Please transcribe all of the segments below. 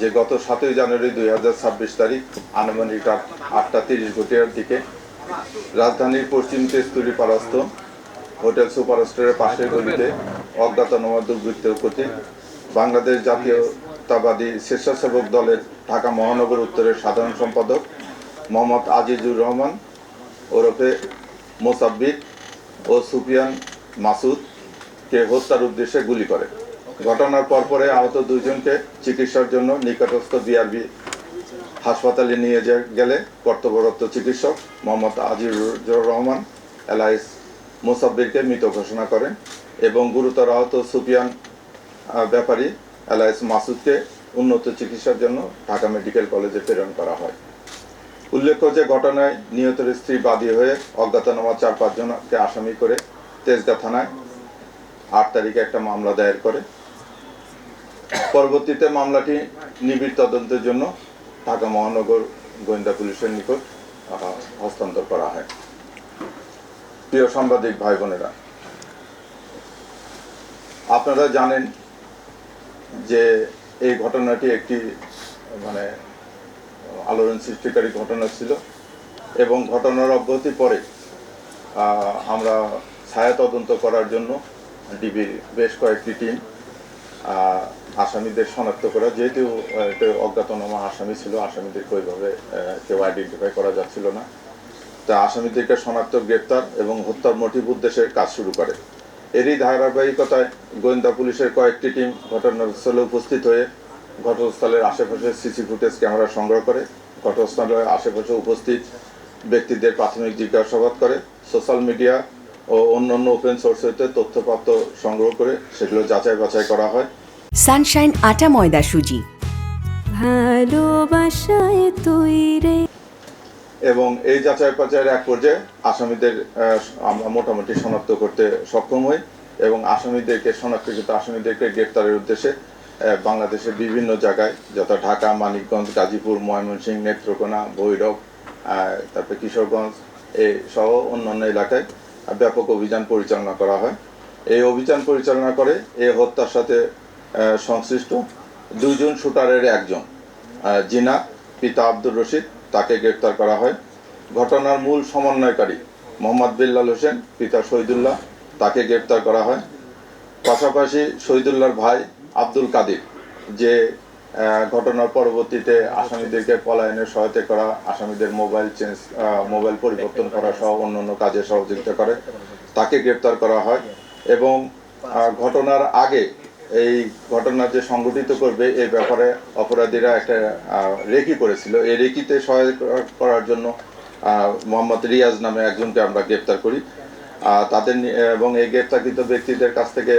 যে গত সাতই জানুয়ারি দুই হাজার ছাব্বিশ তারিখ আনুমানিক রাত আটটা তিরিশ ঘটিয়ার দিকে রাজধানীর পশ্চিম তেস্তুরি পারস্থ হোটেল সুপার স্টোরের পাশের গলিতে অজ্ঞাতনামা দুর্বৃত্তের কর্তৃক বাংলাদেশ জাতীয়তাবাদী স্বেচ্ছাসেবক দলের ঢাকা মহানগর উত্তরের সাধারণ সম্পাদক মোহাম্মদ আজিজুর রহমান, ওরফে মোসাব্বির ও সুফিয়ান মাসুদকে হত্যার উদ্দেশ্যে গুলি করে। ঘটনার পরপরে আহত দুইজনকে চিকিৎসার জন্য নিকটস্থ বিআরবি হাসপাতালে নিয়ে গেলে কর্তব্যরত চিকিৎসক মোহাম্মদ আজিজুর রহমান এলাইস মোসাব্বিরকে মৃত ঘোষণা করেন এবং গুরুতর আহত সুফিয়ান ব্যাপারী এলাইস মাসুদকে উন্নত চিকিৎসার জন্য ঢাকা মেডিকেল কলেজে প্রেরণ করা হয়। উল্লেখ্য যে ঘটনায় নিহতের স্ত্রী বাদী হয়ে অজ্ঞাতনামা চার পাঁচজনকে আসামি করে তেজগা থানায় আট তারিখে একটা মামলা দায়ের করে। পরবর্তীতে মামলাটি নিবিড় তদন্তের জন্য ঢাকা মহানগর গোয়েন্দা পুলিশের নিকট হস্তান্তর করা হয়। প্রিয় সাংবাদিক ভাই বোনেরা আপনারা জানেন যে এই ঘটনাটি একটি মানে আলোড়ন সৃষ্টিকারী ঘটনা ছিল এবং ঘটনার অব্যাহতি পরে আমরা ছায়া তদন্ত করার জন্য ডিবির বেশ কয়েকটি টিম আসামিদের শনাক্ত করা, যেহেতু অজ্ঞাতনামা আসামি ছিল আসামিদেরকে ওইভাবে কেউ আইডেন্টিফাই করা যাচ্ছিল না। তা আসামিদেরকে শনাক্ত, গ্রেপ্তার এবং হত্যার মোটিভ উদ্দেশ্যের কাজ শুরু করে। এরই ধারাবাহিকতায় গোয়েন্দা পুলিশের কয়েকটি টিম ঘটনাস্থলে উপস্থিত হয়ে ঘটনাস্থলের আশেপাশে সিসি ফুটেজ ক্যামেরা সংগ্রহ করে, ঘটনাস্থলের আশেপাশে উপস্থিত ব্যক্তিদের প্রাথমিক জিজ্ঞাসাবাদ করে, সোশ্যাল মিডিয়া ও অন্যান্য ওপেন সোর্স হতে তথ্যপাত্র সংগ্রহ করে, সেগুলো যাচাই বাছাই করা হয়। সানশাইন আটা ময়দা সুজি ভালোবাসায় তৈরে এবং এই যাচাই বাছাইয়ের এক পর্যায়ে আসামিদের আমরা মোটামুটি শনাক্ত করতে সক্ষম হই এবং আসামিদেরকে শনাক্তকৃত আসামিদেরকে গ্রেপ্তারের উদ্দেশ্যে বাংলাদেশের বিভিন্ন জায়গায় যথা ঢাকা মানিকগঞ্জ গাজীপুর ময়মনসিংহ নেত্রকোনা ভৈরব তারপরে কিশোরগঞ্জ এই সহ অন্যান্য এলাকায় ব্যাপক অভিযান পরিচালনা করা হয়। এই অভিযান পরিচালনা করে এই হত্যার সাথে সংশ্লিষ্ট। দুইজন শুটারের একজন। জিনা, পিতা আব্দুর রশিদ, তাকে গ্রেপ্তার করা হয়। ঘটনার মূল সমন্বয়কারী মোহাম্মদ বিল্লাল হোসেন, পিতা শহীদুল্লাহ, তাকে গ্রেপ্তার করা হয়। পাশাপাশি শহীদুল্লাহর ভাই আব্দুল কাদির, যে ঘটনার পরবর্তীতে আসামিদেরকে পলায়নের সহায়তা করা, আসামিদের মোবাইল চেঞ্জ মোবাইল পরিবর্তন করা সহ অন্যান্য কাজে সহযোগিতা করে, তাকে গ্রেপ্তার করা হয়। এবং ঘটনার আগে এই ঘটনা যে সংগঠিত করবে এই ব্যাপারে অপরাধীরা একটা রেকি করেছিল। এই রেকিতে সহায়তা করার জন্য মোহাম্মদ রিয়াজ নামে একজনকে আমরা গ্রেপ্তার করি। তাদের এবং এই গ্রেপ্তারকৃত ব্যক্তিদের কাছ থেকে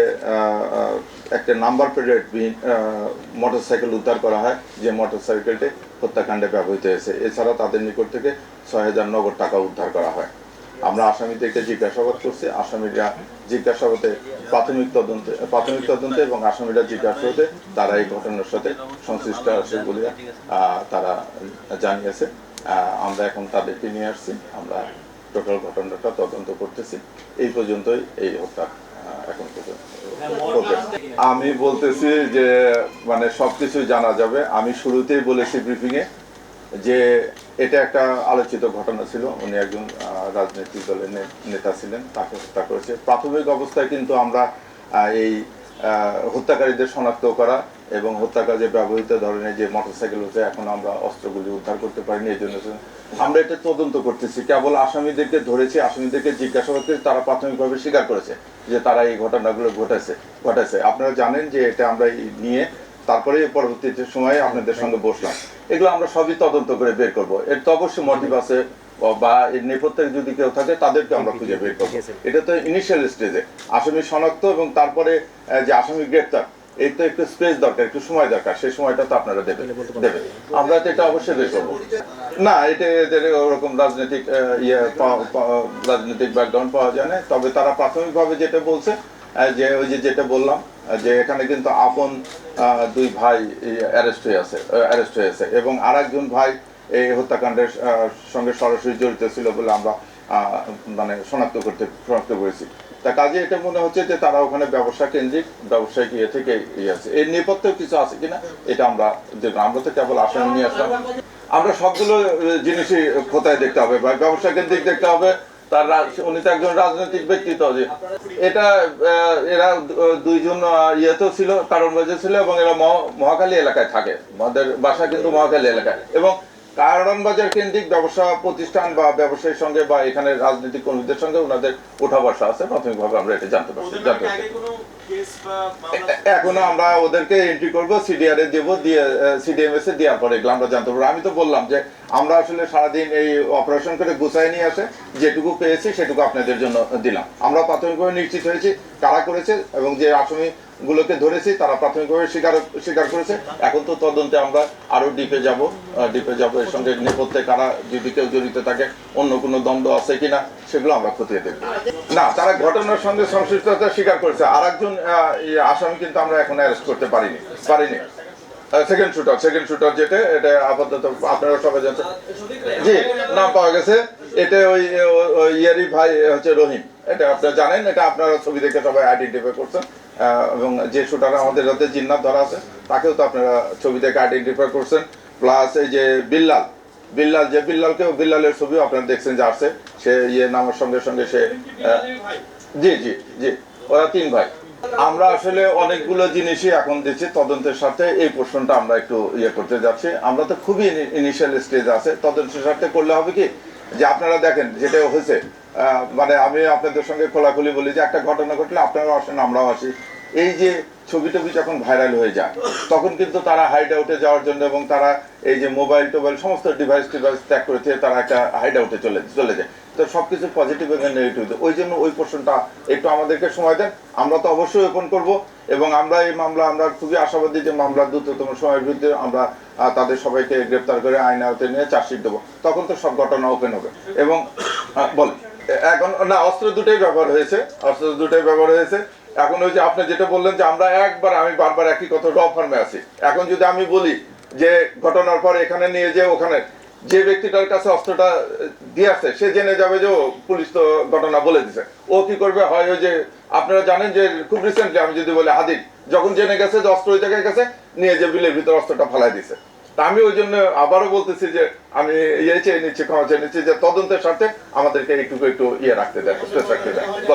একটা নাম্বার প্লেট মোটরসাইকেল উদ্ধার করা হয়, যে মোটরসাইকেলটি হত্যাকাণ্ডে ব্যবহৃত হয়েছে। এছাড়া তাদের নিকট থেকে ছয় হাজার নগদ টাকা উদ্ধার করা হয়। আমরা আসামিদেরকে জিজ্ঞাসাবাদ করছি, আসামিরা জিজ্ঞাসাবাদে প্রাথমিক তদন্তে প্রাথমিক তদন্তে এবং আসামিরা জিজ্ঞাসাবাদে তারা এই ঘটনার সাথে সংশ্লিষ্ট আছে বলে তারা জানিয়েছে। আমরা এখন তাদেরকে নিয়ে আসছি, আমরা টোটাল ঘটনাটা তদন্ত করতেছি। এই পর্যন্তই এই হত্যা এখন পর্যন্ত আমি বলতেছি যে মানে সবকিছু জানা যাবে। আমি শুরুতেই বলেছি ব্রিফিং এ যে এটা একটা আলোচিত ঘটনা ছিল। উনি একজন রাজনৈতিক দলের নেতা ছিলেন, তাকে হত্যা করেছে। প্রাথমিক অবস্থায় কিন্তু আমরা এই হত্যাকারীদের শনাক্ত করা এবং হত্যা কাজে ব্যবহৃত ধরনের যে মোটরসাইকেল হচ্ছে, এখন আমরা অস্ত্রগুলি উদ্ধার করতে পারিনি, এই জন্য আমরা এটা তদন্ত করতেছি। কেবল আসামিদেরকে ধরেছি, আসামিদেরকে জিজ্ঞাসাবাদ করে তারা প্রাথমিকভাবে স্বীকার করেছে যে তারা এই ঘটনাগুলো ঘটেছে ঘটেছে। আপনারা জানেন যে এটা আমরা নিয়ে তারপরে পরবর্তীতে সময়ে আপনাদের সঙ্গে বসলাম। এগুলো আমরা সবই তদন্ত করে বের করব। এর তো অবশ্যই মোটিভ আছে বা এর নেপথ্যে যদি কেউ থাকে তাদেরকে আমরা খুঁজে বের করব। এটা তো ইনিশিয়াল স্টেজে আসামি শনাক্ত এবং তারপরে যে আসামি গ্রেপ্তার এই তো একটু স্পেস দরকার একটু সময় দরকার। সেই সময়টা তো আপনারা দেবেন। দেবেন। আমরা তো এটা অবশ্যই বের করব। না এটা এদের ওরকম রাজনৈতিক ইয়ে রাজনৈতিক ব্যাকগ্রাউন্ড পাওয়া যায় না। তবে তারা প্রাথমিকভাবে যেটা বলছে যে ওই যে যেটা বললাম যে এখানে কিন্তু আপন দুই ভাই অ্যারেস্ট হয়ে আছে অ্যারেস্ট হয়েছে এবং আরেকজন ভাই এই হত্যাকাণ্ডের সঙ্গে সরাসরি জড়িত ছিল বলে আমরা মানে শনাক্ত করতে, শনাক্ত করেছি। তা কাজে এটা মনে হচ্ছে যে তারা ওখানে ব্যবসা কেন্দ্রিক ব্যবসায়িক ইয়ে থেকে ইয়ে আছে। এর নেপথ্যেও কিছু আছে কিনা, এটা আমরা দেখলাম আমরা তো কেবল আসামি নিয়ে আসলাম। আমরা সবগুলো জিনিসই কোথায় দেখতে হবে? বা ব্যবসা কেন্দ্রিক দেখতে হবে তার উনি তো একজন রাজনৈতিক ব্যক্তিত্ব যে এটা এরা দুইজন ইয়ে ইয়েতেও ছিল, কারণ ছিল এবং এরা মহাকালী এলাকায় থাকে। আমাদের বাসা কিন্তু মহাকালী এলাকায়। এবং কারণ বাজার কেন্দ্রিক ব্যবসা প্রতিষ্ঠান বা ব্যবসায়ীর সঙ্গে বা এখানে রাজনৈতিক কর্মীদের সঙ্গে ওনাদের ওঠা বসা আছে। প্রাথমিকভাবে আমরা এটা জানতে পারছি। জানতে পারছি এখনও আমরা ওদেরকে এন্ট্রি করব সিডিআর এ দেবো দিয়ে সিডিএমএস এ দেওয়ার পরে এগুলো আমরা জানতে পারব। আমি তো বললাম যে আমরা আসলে সারাদিন এই অপারেশন করে গুছাই নিয়ে আসে যেটুকু পেয়েছি সেটুকু আপনাদের জন্য দিলাম। আমরা প্রাথমিকভাবে নিশ্চিত হয়েছি কারা করেছে এবং যে আসামি গুলোকে ধরেছি, তারা প্রাথমিকভাবে স্বীকার স্বীকার করেছে। এখন তো তদন্তে আমরা আরও ডিপে যাব ডিপে যাব। এর সঙ্গে নেপথ্যে কারা, যদি কেউ জড়িত থাকে, অন্য কোনো দ্বন্দ্ব আছে কিনা, সেগুলো আমরা খতিয়ে দেখব। না, তারা ঘটনার সঙ্গে সংশ্লিষ্টতা স্বীকার করেছে। আর একজন আসামি কিন্তু আমরা এখন অ্যারেস্ট করতে পারিনি পারিনি। সেকেন্ড শুটার সেকেন্ড শুটার যেটা, এটা আপাতত আপনারা সবাই জানছেন জি, নাম পাওয়া গেছে। এটা ওই ইয়ারি ভাই, হচ্ছে রহিম। এটা আপনারা জানেন, এটা আপনারা ছবি দেখে সবাই আইডেন্টিফাই করছেন। এবং যে শুটার আমাদের হাতে জিন্নাত ধরা আছে, তাকেও তো আপনারা ছবি দেখে আইডেন্টিফাই করছেন। প্লাস এই যে বিল্লাল বিল্লাল, যে বিল্লালকেও বিল্লালের ছবিও আপনারা দেখছেন যে আসছে। সে ইয়ে নামের সঙ্গে সঙ্গে সে জি জি জি, ওরা তিন ভাই। আমরা আসলে অনেকগুলো জিনিসই এখন দিচ্ছি তদন্তের সাথে এই প্রশ্নটা আমরা একটু ইয়ে করতে যাচ্ছি। আমরা তো খুবই ইনিশিয়াল স্টেজ আছে, তদন্তের সাথে করলে হবে কি? যে আপনারা দেখেন যেটা হয়েছে। মানে আমি আপনাদের সঙ্গে খোলাখুলি বলি যে, একটা ঘটনা ঘটলে আপনারা আসেন, আমরাও আসি। এই যে ছবি টবি যখন ভাইরাল হয়ে যায়, তখন কিন্তু তারা হাইড আউটে যাওয়ার জন্য এবং তারা এই যে মোবাইল টোবাইল সমস্ত ডিভাইস টিভাইস ত্যাগ করেছে তারা একটা হাইড আউটে চলে চলে যায়। তো সবকিছু পজিটিভ এবং নেগেটিভ ওই জন্য ওই পোর্শনটা একটু আমাদেরকে সময় দেন। আমরা তো অবশ্যই ওপেন করব এবং আমরা এই মামলা, আমরা খুবই আশাবাদী যে মামলা দ্রুততম সময়ের ভিত্তিতে আমরা তাদের সবাইকে গ্রেপ্তার করে আইন আওতায় নিয়ে চার্জশিট দেবো। তখন তো সব ঘটনা ওপেন হবে। এবং বল, এখন, না, অস্ত্র দুটোই ব্যবহার হয়েছে। অস্ত্র দুটোই ব্যবহার হয়েছে। এখন ওই যে আপনি যেটা বললেন যে আমরা একবার, আমি বারবার একই কথা র ফার্মে আছি। এখন যদি আমি বলি যে ঘটনার পর এখানে নিয়ে যে ওখানে যে ব্যক্তিটার কাছে অস্ত্রটা দিয়ে আসছে, সে জেনে যাবে যে পুলিশ তো ঘটনা বলে দিছে। ও কি করবে? হয় যে, আপনারা জানেন যে খুব রিসেন্টলি আমি যদি বলি হাদিক যখন জেনে গেছে যে অস্ত্র ওই জায়গায় গেছে, নিয়ে যে বিলের ভিতর অস্ত্রটা ফালাই দিছে। তা আমি ওই জন্য আবারও বলতেছি যে, আমি ইয়ে চেয়ে নিচ্ছি, ক্ষমা চেয়ে নিচ্ছি যে তদন্তের সাথে আমাদেরকে একটু একটু ইয়ে রাখতে স্পেস রাখতে দেন।